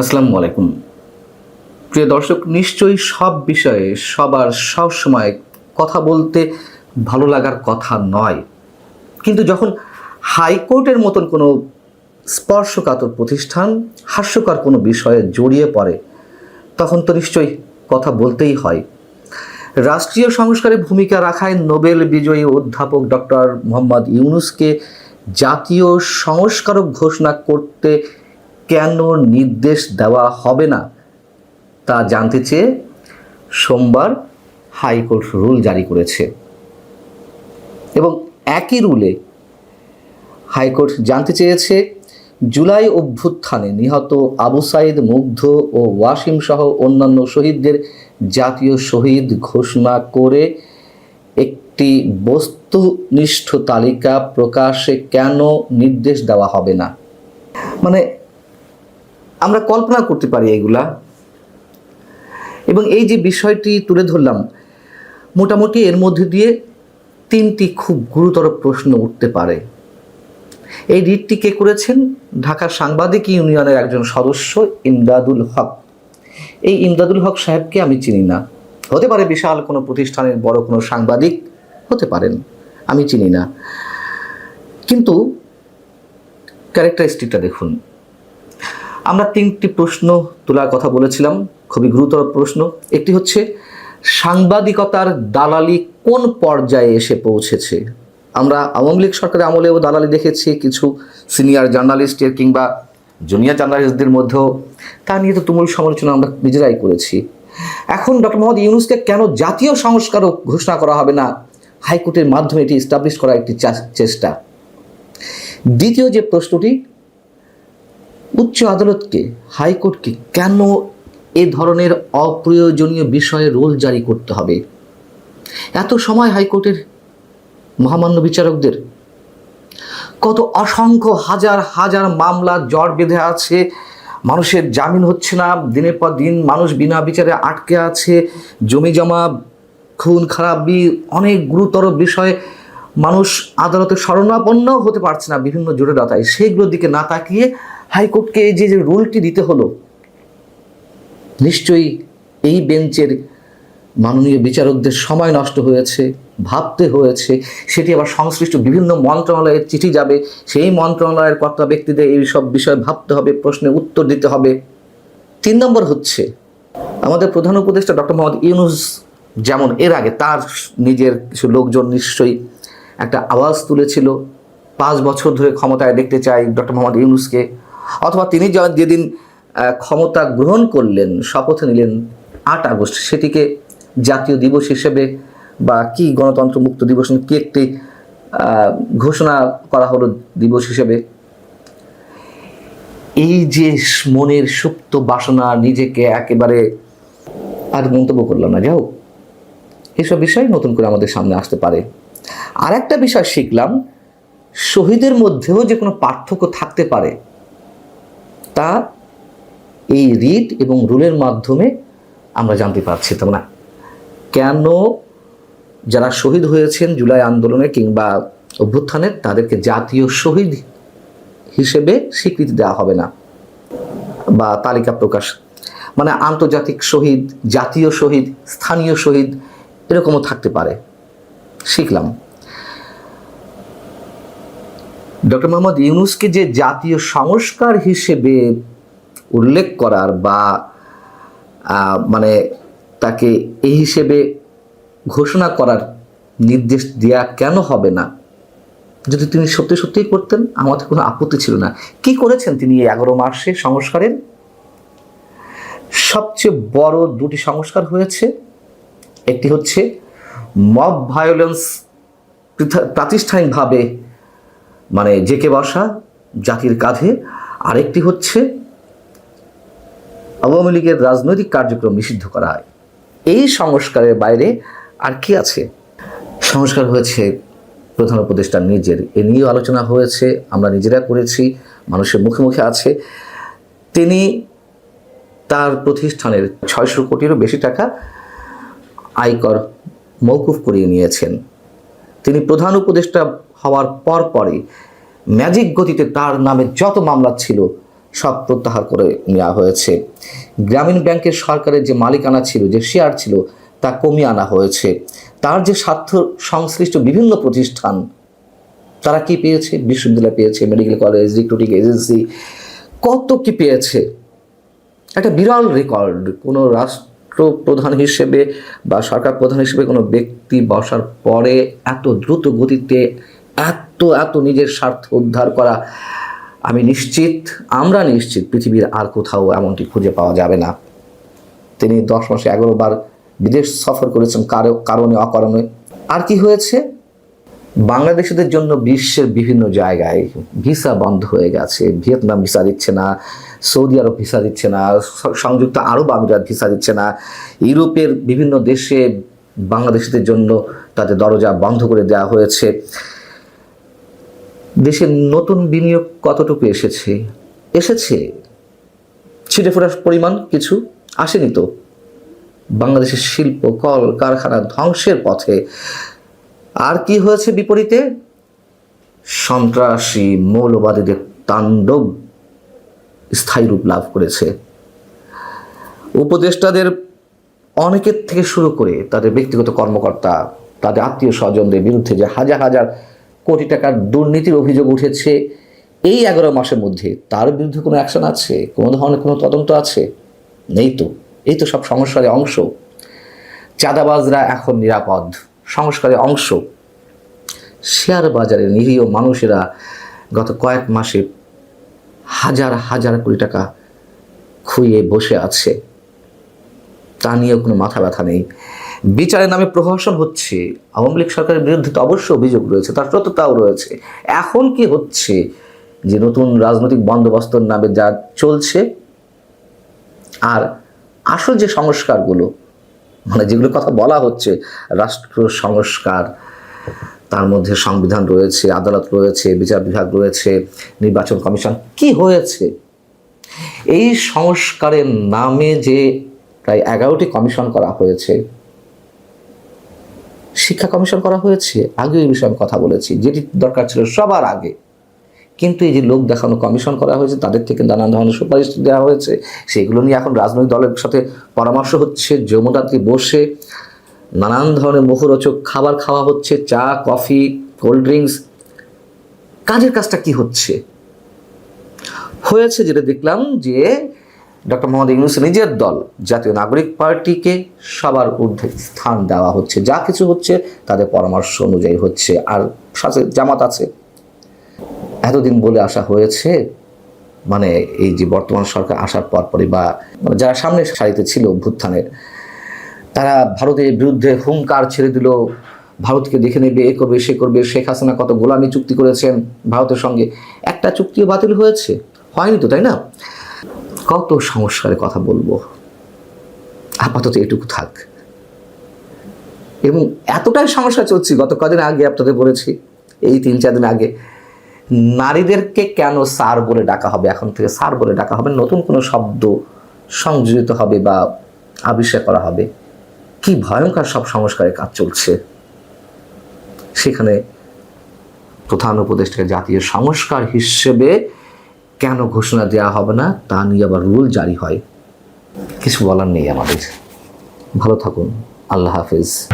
আসসালামু আলাইকুম। প্রিয় দর্শক, নিশ্চয়ই সব বিষয়ে সবার সব সময় কথা বলতে ভালো লাগার কথা নয়। কিন্তু যখন হাইকোর্টের মতন কোনো স্পর্শকাতর প্রতিষ্ঠান হাস্যকর কোনো বিষয়ে জড়িয়ে পড়ে, তখন তো নিশ্চয়ই কথা বলতেই হয়। রাষ্ট্রীয় সংস্কারে ভূমিকা রাখায় নোবেল বিজয়ী অধ্যাপক ডক্টর মোহাম্মদ ইউনুসকে জাতীয় সংস্কারক ঘোষণা করতে কেন নির্দেশ দেওয়া হবে না? তা জানতে চেয়ে সোমবার হাইকোর্ট রুল জারি করেছে। এবং একই রুলে হাইকোর্ট জানতে চেয়েছে, জুলাই অভ্যুত্থানে নিহত আবু সাইদ মুগ্ধ ও ওয়াসিম সহ অন্যান্য শহীদদের জাতীয় শহীদ ঘোষণা করে একটি বস্তুনিষ্ঠ তালিকা প্রকাশে কেন নির্দেশ দেওয়া হবে না? মানে আমরা কল্পনা করতে পারি এগুলা। এবং এই যে বিষয়টি তুলে ধরলাম, মোটামুটি এর মধ্যে দিয়ে তিনটি খুব গুরুতর প্রশ্ন উঠতে পারে। এই রিটটি কে করেছেন? ঢাকা সাংবাদিক ইউনিয়নের একজন সদস্য, ইমদাদুল হক। এই ইমদাদুল হক সাহেবকে আমি চিনি না। হতে পারে বিশাল কোনো প্রতিষ্ঠানের বড় কোনো সাংবাদিক, হতে পারেন, আমি চিনি না। কিন্তু ক্যারেক্টারিস্টিকটা দেখুন। আমরা তিনটি প্রশ্ন তোলার কথা বলেছিলাম, খুবই গুরুতর প্রশ্ন। একটি হচ্ছে, সাংবাদিকতার দালালি কোন পর্যায়ে এসে পৌঁছেছে? আমরা আওয়ামী লীগ সরকারের আমলেও দালালি দেখেছি, কিছু সিনিয়র জার্নালিস্টের কিংবা জুনিয়র জার্নালিস্টদের মধ্যেও। তা নিয়ে তো তুমুল সমালোচনা আমরা নিজেরাই করেছি। এখন ডক্টর মোহাম্মদ ইউনুসকে কেন জাতীয় সংস্কারক ঘোষণা করা হবে না? হাইকোর্টের মাধ্যমে এটি স্টাবলিশ করার একটি চেষ্টা। দ্বিতীয় যে প্রশ্নটি উচ্চ আদালতকে, হাইকোর্টকে কেন এ ধরনের অপ্রয়োজনীয় বিষয়ে রোল জারি করতে হবে? এত সময় হাইকোর্টের মহামান্য বিচারকদের। কত অসংখ্য হাজার হাজার মামলা জট বেঁধে আছে, মানুষের জামিন হচ্ছে না, দিনের পর দিন মানুষ বিনা বিচারে আটকে আছে, জমি জমা, খুন, খারাপি, অনেক গুরুতর বিষয়ে মানুষ আদালতে শরণাপন্ন হতে পারছে না বিভিন্ন জটিলতায় সেইগুলোর দিকে না তাকিয়ে হাইকোর্টকে যে যে রুলটি দিতে হলো, নিশ্চয়ই এই বেঞ্চের মাননীয় বিচারকদের সময় নষ্ট হয়েছে, ভাবতে হয়েছে। সেটি আবার সংশ্লিষ্ট বিভিন্ন মন্ত্রণালয়ের চিঠি যাবে। সেই মন্ত্রণালয়ের কর্তা ব্যক্তিদের এই সব বিষয়ে ভাবতে হবে, প্রশ্নের উত্তর দিতে হবে। তিন নম্বর হচ্ছে, আমাদের প্রধান উপদেষ্টা ডক্টর মোহাম্মদ ইউনুস যেমন এর আগে তার নিজের কিছু লোকজন নিশ্চয়ই একটা আওয়াজ তুলেছিল। পাঁচ বছর ধরে ক্ষমতায় দেখতে চাই ডক্টর মোহাম্মদ ইউনুসকে। অথবা তিনি যেদিন ক্ষমতা গ্রহণ করলেন, শপথ নিলেন আট আগস্ট, সেটিকে জাতীয় দিবস হিসেবে বা কি গণতন্ত্র মুক্ত দিবস কি একটি ঘোষণা করা হলো দিবস হিসেবে। এই যে মনের সুপ্ত বাসনা নিজেকে একেবারে আর মন্তব্য করলাম না যাও এসব বিষয় নতুন করে আমাদের সামনে আসতে পারে। আর একটা বিষয় শিখলাম, শহীদের মধ্যেও যে কোনো পার্থক্য থাকতে পারে। তা এই রিট এবং রুলের মাধ্যমে আমরা জানতে পারছি তার না? কেন যারা শহীদ হয়েছেন জুলাই আন্দোলনে কিংবা অভ্যুত্থানে তাদেরকে জাতীয় শহীদ হিসেবে স্বীকৃতি দেওয়া হবে না বা তালিকা প্রকাশ মানে আন্তর্জাতিক শহীদ, জাতীয় শহীদ, স্থানীয় শহীদ এরকমও থাকতে পারে। শিখলাম। ডক্টর মোহাম্মদ ইউনুসকে যে জাতীয় সংস্কার হিসেবে উল্লেখ করার বা মানে তাকে এই হিসেবে ঘোষণা করার নির্দেশ দেয়া কেন হবে না? যদি তিনি সত্যি সত্যিই করতেন আমাদের কোনো আপত্তি ছিল না। কি করেছেন তিনি এই এগারো মাসে সংস্কারের? সবচেয়ে বড় দুটি সংস্কার হয়েছে। একটি হচ্ছে মব ভায়োলেন্স প্রাতিষ্ঠানিকভাবে মানে জেকে বসা জাতির কাঁধে। আরেকটি হচ্ছে আওয়ামী লীগের রাজনৈতিক কার্যক্রম নিষিদ্ধ করা হয়। এই সংস্কারের বাইরে আর কি আছে? সংস্কার হয়েছে, প্রধান উপদেষ্টার নিজের। এ নিয়েও আলোচনা হয়েছে, আমরা নিজেরা করেছি, মানুষের মুখে মুখে আছে। তিনি তার প্রতিষ্ঠানের ছয়শো কোটিরও বেশি টাকা আয়কর মৌকুফ করিয়ে নিয়েছেন। তিনি প্রধান উপদেষ্টা হওয়ার পর পরই ম্যাজিক গতিতে তার নামে যত মামলা ছিল সব প্রত্যাহার করে নেওয়া হয়েছে। গ্রামীণ ব্যাংকের সরকারের যে মালিকানা ছিল, যে শেয়ার ছিল, তা কমিয়ে আনা হয়েছে। তার যে স্বার্থ সংশ্লিষ্ট বিভিন্ন প্রতিষ্ঠান, তারা কি পেয়েছে? বিশ্ববিদ্যালয় পেয়েছে মেডিকেল কলেজ রিক্রুটিং এজেন্সি কত কি পেয়েছে? একটা বিরল রেকর্ড কোনো রাষ্ট্রপ্রধান হিসেবে বা সরকার প্রধান হিসেবে কোনো ব্যক্তি বসার পরে এত দ্রুত গতিতে, এত এত নিজের স্বার্থ উদ্ধার করা, আমি নিশ্চিত, আমরা নিশ্চিত পৃথিবীর আর কোথাও এমনটি খুঁজে পাওয়া যাবে না। তিনি দশ মাসে এগারো বার বিদেশ সফর করেছেন, কারও, কারণে, অকারণে। আর কি হয়েছে? বাংলাদেশিদের জন্য বিশ্বের বিভিন্ন জায়গায় ভিসা বন্ধ হয়ে গেছে, ভিয়েতনাম ভিসা দিচ্ছে না সৌদি আরব ভিসা দিচ্ছে না সংযুক্ত আরব আমিরাত ভিসা দিচ্ছে না। ইউরোপের বিভিন্ন দেশে বাংলাদেশিদের জন্য তাদের দরজা বন্ধ করে দেওয়া হয়েছে। দেশে নতুন বিনিয়োগ কতটুকু এসেছে? এসেছে। ছিটে ফোটার পরিমাণ কিছু আসেনি তো। বাংলাদেশের শিল্প, কল, কারখানা ধ্বংসের পথে। আর কি হয়েছে বিপরীতে? সন্ত্রাসী, মৌলবাদীদের তাণ্ডব স্থায়ী রূপ লাভ করেছে। উপদেষ্টাদের অনেকের থেকে শুরু করে তাদের ব্যক্তিগত কর্মকর্তা, তাদের আত্মীয় স্বজনদের বিরুদ্ধে যে হাজার হাজার কোটি টাকার দুর্নীতির অভিযোগ উঠেছে, এই এগারো মাসের মধ্যে তার বিরুদ্ধে কোনো অ্যাকশন আছে? কোনো ধরনের কোনো তদন্ত আছে? নেই তো। এই তো সব সংস্কারের অংশ। চাঁদাবাজরা এখন নিরাপদ। সংস্কারের অংশ। শেয়ার বাজারে নিরীহ মানুষেরা গত কয়েক মাসে হাজার হাজার কোটি টাকা খুইয়ে বসে আছে। তা নিয়েও কোনো মাথা ব্যথা নেই। বিচারের নামে প্রহসন হচ্ছে। আওয়ামী লীগ সরকারের বিরুদ্ধে তো অবশ্য অভিযোগ রয়েছে, তার সত্যতাও রয়েছে। এখন কি হচ্ছে? যে নতুন রাজনৈতিক বন্দোবস্তর নামে যা চলছে, আর আসল যে সংস্কারগুলো মানে যেগুলো কথা বলা হচ্ছে, রাষ্ট্র সংস্কার তার মধ্যে সংবিধান রয়েছে, আদালত রয়েছে, বিচার বিভাগ রয়েছে, নির্বাচন কমিশন। কি হয়েছে? এই সংস্কারের নামে যে প্রায় এগারোটি কমিশন করা হয়েছে, শিক্ষা কমিশন করা হয়েছে? আগে এই বিষয়ে কথা বলেছি। যেটি দরকার ছিল সবার আগে। কিন্তু এই যে লোক দেখানো কমিশন করা হয়েছে, তাদের থেকে নানান ধরনের সুপারিশ দেওয়া হয়েছে। সেগুলো নিয়ে এখন রাজনৈতিক দলের সাথে পরামর্শ হচ্ছে যমুনাত্রী বসে নানান ধরনের মুখরোচক খাবার খাওয়া হচ্ছে, চা, কফি, কোল্ড ড্রিঙ্কস। কাজের কাজটা কি হচ্ছে? হয়েছে যেটা দেখলাম যে ডক্টর মোহাম্মদ ইউনুস নিজের দল, জাতীয় নাগরিক পার্টিকে সবার ঊর্ধ্বে স্থান দেওয়া হচ্ছে। যা কিছু হচ্ছে তাদের পরামর্শ অনুযায়ী হচ্ছে। আর সাথে জামাত আছে। এতদিন বলে আসা হয়েছে মানে এই যে বর্তমান সরকার আসার পরপরই বা মানে যারা সামনে সারিতে ছিল অভ্যুত্থানের তারা ভারতের বিরুদ্ধে হুঙ্কার ছেড়ে দিল। ভারতকে দেখে নেবে, এ করবে, সে করবে। শেখ হাসিনা কত গোলামি চুক্তি করেছেন ভারতের সঙ্গে। একটা চুক্তিও বাতিল হয়েছে। হয়নি তো, তাই না? কত সংস্কারের কথা বলব। আপাতত এটুকু থাক। এবং এতটাই সমস্যা চলছে, গত কদিন আগে আপনাদের বলেছি, এই তিন চার দিন আগে। নারীদেরকে কেন স্যার বলে ডাকা হবে? এখন থেকে স্যার বলে ডাকা হবে। নতুন কোনো শব্দ সংযোজিত হবে বা আবিষ্কার করা হবে। কি ভয়ঙ্কর সব সংস্কারের কাজ চলছে। সেখানে প্রধান উপদেষ্টাকে জাতীয় সংস্কার হিসেবে কেন ঘোষণা দেওয়া হবে না, তা নিয়ে আবার রুল জারি হয়। কিছু বলার নেই আমাদের। ভালো থাকুন। আল্লাহ হাফিজ।